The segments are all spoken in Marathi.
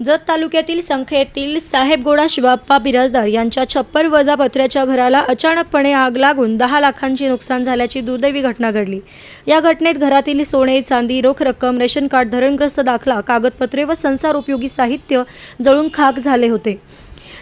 जत तालुक्यातील संख्येतील साहेबगोडा शिवाप्पा बिराजदार यांच्या छप्पर वजापत्र्याच्या घराला अचानकपणे आग लागून दहा लाखांची नुकसान झाल्याची दुर्दैवी घटना घडली. या घटनेत घरातील सोने चांदी रोख रक्कम रेशन कार्ड धरणग्रस्त दाखला कागदपत्रे व संसार उपयोगी साहित्य जळून खाक झाले होते.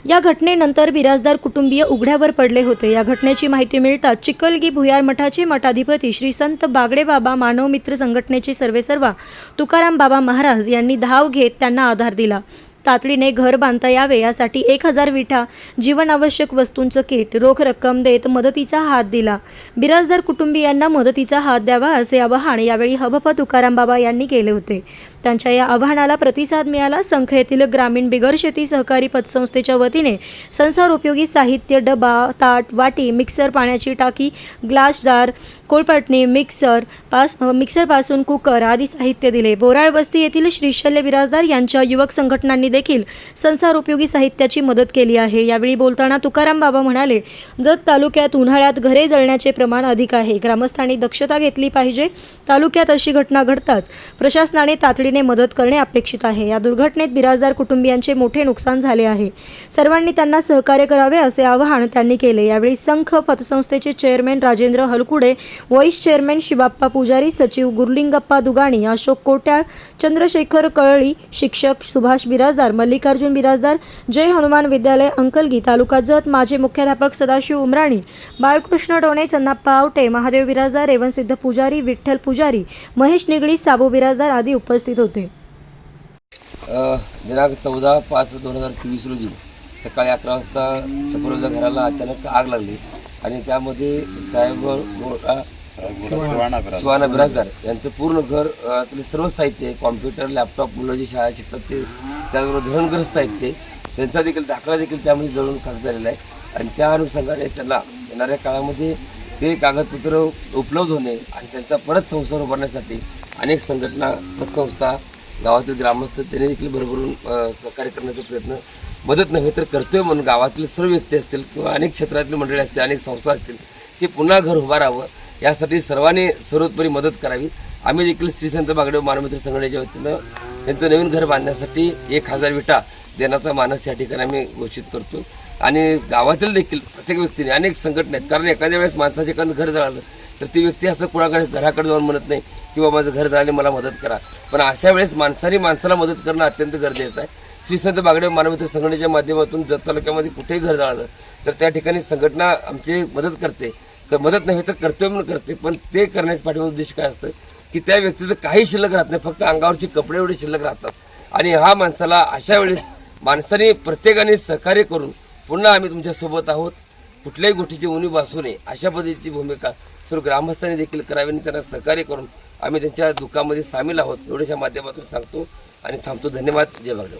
या घटनेनंतर बिराजदार कुटुंबीय उघड्यावर पडले होते. या घटनेची माहिती मिळताच चिकलगी भुयार मठाचे मठाधिपती श्री संत बागडे बाबा मानव मित्र संघटनेचे सर्वेसर्वा तुकाराम बाबा महाराज यांनी धाव घेत त्यांना आधार दिला. तातडीने घर बांधता यावे यासाठी एक हजार विठा जीवनावश्यक वस्तूंचं किट रोख रक्कम देत मदतीचा हात दिला. बिराजदार कुटुंबियांना मदतीचा हात द्यावा असे आवाहन यावेळी हबप तुकाराम बाबा यांनी केले होते. त्यांच्या या आव्हानाला प्रतिसाद मिळाला. संख येथील ग्रामीण बिगर शेती सहकारी पतसंस्थेच्या वतीने संसार उपयोगी साहित्य डबा ताट वाटी मिक्सर पाण्याची टाकी ग्लास जार कोळपटणी मिक्सर पास मिक्सरपासून कुकर आदी साहित्य दिले. बोराळ वस्ती येथील श्रीशल्य बिराजदार यांच्या युवक संघटनांनी देखील संसार उपयोगी साहित्याची मदत केली आहे. यावेळी बोलताना तुकाराम बाबा म्हणाले जत तालुक्यात उन्हाळ्यात घरे जळण्याचे प्रमाण अधिक आहे. ग्रामस्थांनी दक्षता घेतली पाहिजे. तालुक्यात अशी घटना घडताच प्रशासनाने तातडीने मदत करणे अपेक्षित आहे. या दुर्घटनेत बिराजदार कुटुंबियांचे मोठे नुकसान झाले आहे. सर्वांनी त्यांना सहकार्य करावे असे आवाहन त्यांनी केले. यावेळी संघ पतसंस्थेचे chairman Rajendra Halkude vice chairman Shivappa Pujari सचिव गुरलिंगप्पा दुगाणी अशोक कोट्याळ चंद्रशेखर कळळी शिक्षक सुभाष बिराजदार बिराजदार मल्लिकार्जुन बिराजदार जय हनुमान विद्यालय अंकलगी तालुका जत माजी मुख्याध्यापक सदाशिव उमराणी बाळकृष्ण डोणे चन्नाप्पा आवटे महादेव बिराजदार रेवणसिद्ध पुजारी विठ्ठल पुजारी महेश निगडी साबू बिराजदार आदी उपस्थित होते. दिनांक चौदा पाच दोन हजार चोवीस रोजी सकाळी अकरा वाजता छपरोजा घराला अचानक आग लागली आणि त्यामध्ये साहेब सुहाना बिराजदार यांचं पूर्ण घर त्यातले सर्व साहित्य कॉम्प्युटर लॅपटॉप मुलं जी शाळा शिकतात ते. त्याचबरोबर धरणग्रस्त आहेत ते. त्यांचा देखील दाखला देखील त्यामध्ये जळून खाक झालेला आहे. आणि त्या अनुषंगाने त्यांना येणाऱ्या काळामध्ये ते कागदपत्र उपलब्ध होणे आणि त्यांचा परत संसार उभारण्यासाठी अनेक संघटना पतसंस्था गावातील ग्रामस्थ त्यांनी देखील भरभरून सहकार्य करण्याचा प्रयत्न मदत नव्हे तर करतोय म्हणून गावातील सर्व व्यक्ती असतील किंवा अनेक क्षेत्रातली मंडळी असतील अनेक संस्था असतील ते पुन्हा घर उभा राहावं यासाठी सर्वांनी सर्वोत्परी मदत करावी. आम्ही देखील श्री संत बागडे मानमित्र संघटनेच्या वतीनं त्यांचं नवीन घर बांधण्यासाठी एक हजार विटा देण्याचा मानस या ठिकाणी आम्ही घोषित करतो. आणि गावातील देखील प्रत्येक व्यक्तीने अनेक संघटना आहेत कारण एखाद्या वेळेस माणसाचे एखादं घर जळालं तर ती व्यक्ती असं कुणाकडे घराकडे जाऊन म्हणत नाही किंवा माझं घर झाले मला मदत करा. पण अशा वेळेस माणसाने माणसाला मदत करणं अत्यंत गरजेचं आहे. श्री संत बागडे मानवमित्र संघटनेच्या माध्यमातून जत तालुक्यामध्ये कुठेही घर जाळलं तर त्या ठिकाणी संघटना आमची मदत करते. तर मदत नाही तर कर्तव्य म्हणून करते. पण ते करण्याच्या पाठीमागे उद्देश काय असतं? की त्या व्यक्तीचं काही शिल्लक राहत नाही फक्त अंगावरचे कपडे एवढे शिल्लक राहतात. आणि हा माणसाला अशा वेळेस माणसाने प्रत्येकाने सहकार्य करून पुन्हा आम्ही तुमच्यासोबत आहोत. कुठल्याही गोष्टीची उणीव भासू नये अशा पद्धतीची भूमिका सर्व ग्रामस्थांनी देखील करावी आणि त्यांना सहकार्य करून आम्ही त्यांच्या दुःखामध्ये सामील आहोत एवढ्याच्या माध्यमातून सांगतो. आणि थांबतो. धन्यवाद. जय भागदेव.